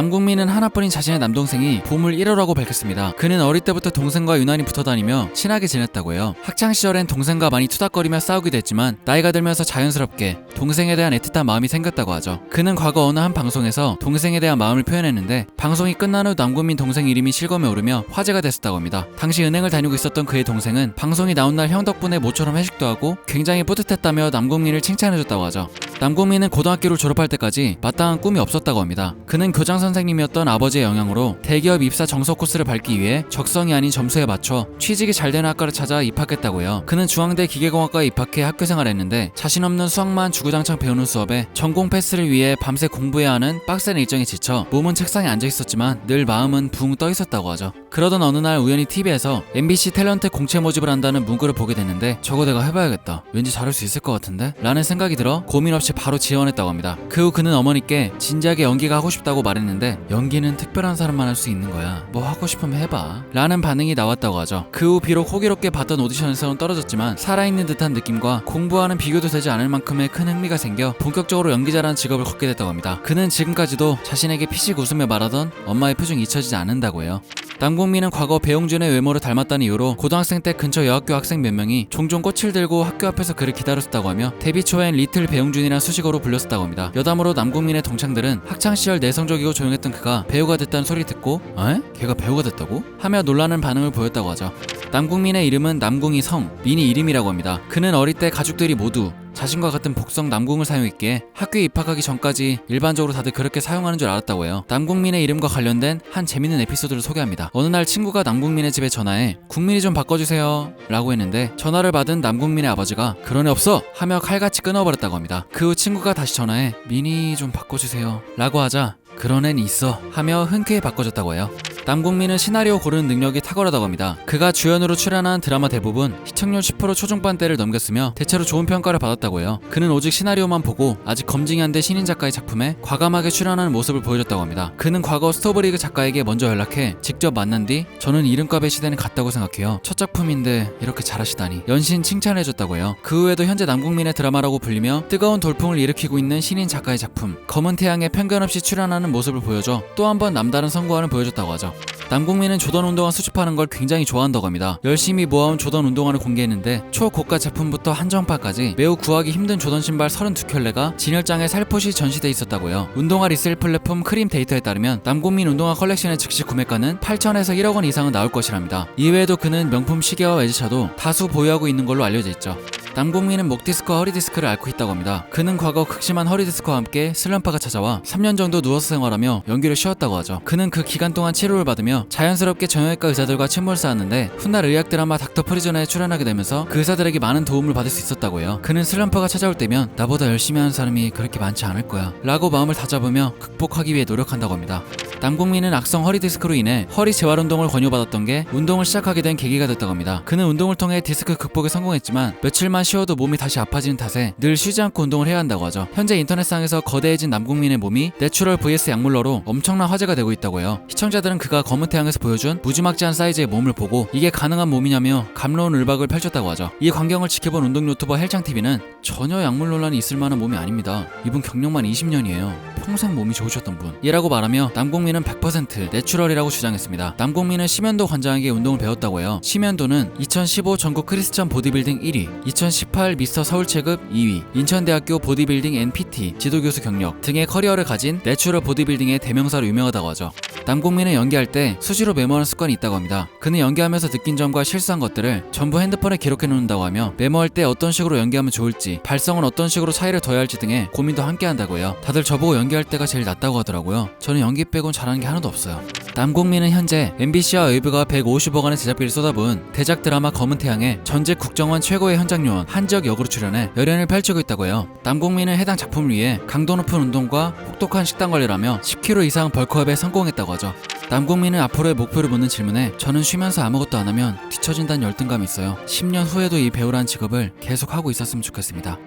남궁민은 하나뿐인 자신의 남동생이 보물 1호라고 밝혔습니다. 그는 어릴 때부터 동생과 유난히 붙어 다니며 친하게 지냈다고 해요. 학창 시절엔 동생과 많이 투닥거리며 싸우기도 했지만 나이가 들면서 자연스럽게 동생에 대한 애틋한 마음이 생겼다고 하죠. 그는 과거 어느 한 방송에서 동생에 대한 마음을 표현했는데 방송이 끝난 후 남궁민 동생 이름이 실검에 오르며 화제가 됐었다고 합니다. 당시 은행을 다니고 있었던 그의 동생은 방송이 나온 날 형 덕분에 모처럼 회식도 하고 굉장히 뿌듯했다며 남궁민을 칭찬해줬다고 하죠. 남궁민은 고등학교를 졸업할 때까지 마땅한 꿈이 없었다고 합니다. 그는 교장 선생님이었던 아버지의 영향으로 대기업 입사 정석 코스를 밟기 위해 적성이 아닌 점수에 맞춰 취직이 잘 되는 학과를 찾아 입학했다고 해요. 그는 중앙대 기계공학과에 입학해 학교 생활했는데 자신 없는 수학만 주구장창 배우는 수업에 전공 패스를 위해 밤새 공부해야 하는 빡센 일정에 지쳐 몸은 책상에 앉아 있었지만 늘 마음은 붕 떠 있었다고 하죠. 그러던 어느 날 우연히 TV에서 MBC 탤런트 공채 모집을 한다는 문구를 보게 됐는데 저거 내가 해봐야겠다. 왠지 잘할 수 있을 것 같은데? 라는 생각이 들어 고민 없이 바로 지원했다고 합니다. 그 후 그는 어머니께 진지하게 연기가 하고 싶다고 말했는데 연기는 특별한 사람만 할 수 있는 거야. 뭐 하고 싶으면 해봐. 라는 반응이 나왔다고 하죠. 그 후 비록 호기롭게 봤던 오디션에서는 떨어졌지만 살아있는 듯한 느낌과 공부하는 비교도 되지 않을 만큼의 큰 흥미가 생겨 본격적으로 연기자라는 직업을 걷게 됐다고 합니다. 그는 지금까지도 자신에게 피식 웃으며 말하던 엄마의 표정이 잊혀지지 않는다고 해요. 남궁민은 과거 배용준의 외모를 닮았다는 이유로 고등학생 때 근처 여학교 학생 몇 명이 종종 꽃을 들고 학교 앞에서 그를 기다렸었다고 하며 데뷔 초엔 리틀 배용준이란 수식어로 불렸었다고 합니다. 여담으로 남궁민의 동창들은 학창 시절 내성적이고 조용했던 그가 배우가 됐다는 소리 듣고 에? 걔가 배우가 됐다고? 하며 놀라는 반응을 보였다고 하죠. 남궁민의 이름은 남궁이 성, 민이 이름이라고 합니다. 그는 어릴 때 가족들이 모두 자신과 같은 복성 남궁을 사용했기에 학교에 입학하기 전까지 일반적으로 다들 그렇게 사용하는 줄 알았다고 해요. 남궁민의 이름과 관련된 한 재밌는 에피소드를 소개합니다. 어느 날 친구가 남궁민의 집에 전화해 국민이 좀 바꿔주세요 라고 했는데 전화를 받은 남궁민의 아버지가 그런 애 없어 하며 칼같이 끊어버렸다고 합니다. 그 후 친구가 다시 전화해 민이 좀 바꿔주세요 라고 하자 그런 애는 있어 하며 흔쾌히 바꿔줬다고 해요. 남궁민은 시나리오 고르는 능력이 탁월하다고 합니다. 그가 주연으로 출연한 드라마 대부분 시청률 10% 초중반대를 넘겼으며 대체로 좋은 평가를 받았다고 해요. 그는 오직 시나리오만 보고 아직 검증이 안 된 신인 작가의 작품에 과감하게 출연하는 모습을 보여줬다고 합니다. 그는 과거 스토브리그 작가에게 먼저 연락해 직접 만난 뒤 저는 이름값의 시대는 같다고 생각해요. 첫 작품인데 이렇게 잘하시다니 연신 칭찬해줬다고 해요. 그 후에도 현재 남궁민의 드라마라고 불리며 뜨거운 돌풍을 일으키고 있는 신인 작가의 작품 검은 태양에 편견 없이 출연하는 모습을 보여줘 또 한 번 남다른 성과를 보여줬다고 하죠. 남궁민은 조던 운동화 수집하는 걸 굉장히 좋아한다고 합니다. 열심히 모아온 조던 운동화를 공개했는데 초고가 제품부터 한정판까지 매우 구하기 힘든 조던 신발 32켤레가 진열장에 살포시 전시돼 있었다고요. 운동화 리셀 플랫폼 크림 데이터에 따르면 남궁민 운동화 컬렉션의 즉시 구매가는 8천에서 1억 원 이상은 나올 것이랍니다. 이외에도 그는 명품 시계와 외제차도 다수 보유하고 있는 걸로 알려져 있죠. 남궁민은 목 디스크와 허리 디스크를 앓고 있다고 합니다. 그는 과거 극심한 허리 디스크와 함께 슬럼프가 찾아와 3년 정도 누워서 생활하며 연기를 쉬었다고 하죠. 그는 그 기간 동안 치료를 받으며 자연스럽게 정형외과 의사들과 친분을 쌓았는데 훗날 의학 드라마 닥터 프리즌에 출연하게 되면서 그 의사들에게 많은 도움을 받을 수 있었다고 해요. 그는 슬럼프가 찾아올 때면 나보다 열심히 하는 사람이 그렇게 많지 않을 거야 라고 마음을 다잡으며 극복하기 위해 노력한다고 합니다. 남궁민은 악성 허리 디스크로 인해 허리 재활 운동을 권유받았던 게 운동을 시작하게 된 계기가 됐다고 합니다. 그는 운동을 통해 디스크 극복에 성공했지만 며칠만 쉬어도 몸이 다시 아파지는 탓에 늘 쉬지 않고 운동을 해야 한다고 하죠. 현재 인터넷상에서 거대해진 남궁민의 몸이 내추럴 vs 약물러로 엄청난 화제가 되고 있다고 해요. 시청자들은 그가 검은 태양에서 보여준 무지막지한 사이즈의 몸을 보고 이게 가능한 몸이냐며 감로운 울박을 펼쳤다고 하죠. 이 광경을 지켜본 운동 유튜버 헬창TV는 전혀 약물 논란이 있을 만한 몸이 아닙니다. 이분 경력만 20년이에요. 평생 몸이 좋으셨던 분. 이라고 말하며 남궁민은 100% 내추럴이라고 주장했습니다. 남궁민은 심연도 관장에게 운동을 배웠다고 해요. 심연도는 2015 전국 크리스천 보디빌딩 1위, 2018 미스터 서울 체급 2위, 인천대학교 보디빌딩 NPT 지도교수 경력 등의 커리어를 가진 내추럴 보디빌딩의 대명사로 유명하다고 하죠. 남궁민은 연기할 때 수시로 메모하는 습관이 있다고 합니다. 그는 연기하면서 느낀 점과 실수한 것들을 전부 핸드폰에 기록해 놓는다고 하며 메모할 때 어떤 식으로 연기하면 좋을지, 발성은 어떤 식으로 차이를 둬야 할지 등의 고민도 함께 한다고 해요. 다들 저보고 연기할 때가 제일 낫다고 하더라고요. 저는 연기 빼곤 잘하는 게 하나도 없어요. 남궁민은 현재 MBC와 웨이브가 150억 원의 제작비를 쏟아부은 대작 드라마 검은 태양에 전직 국정원 최고의 현장 요원 한지혁 역으로 출연해 열연을 펼치고 있다고 해요. 남궁민은 해당 작품을 위해 강도 높은 운동과 혹독한 식단 관리를 하며 10kg 이상 벌크업에 성공했다고 하죠. 남궁민은 앞으로의 목표를 묻는 질문에 저는 쉬면서 아무것도 안 하면 뒤처진다는 열등감이 있어요. 10년 후에도 이 배우란 직업을 계속 하고 있었으면 좋겠습니다.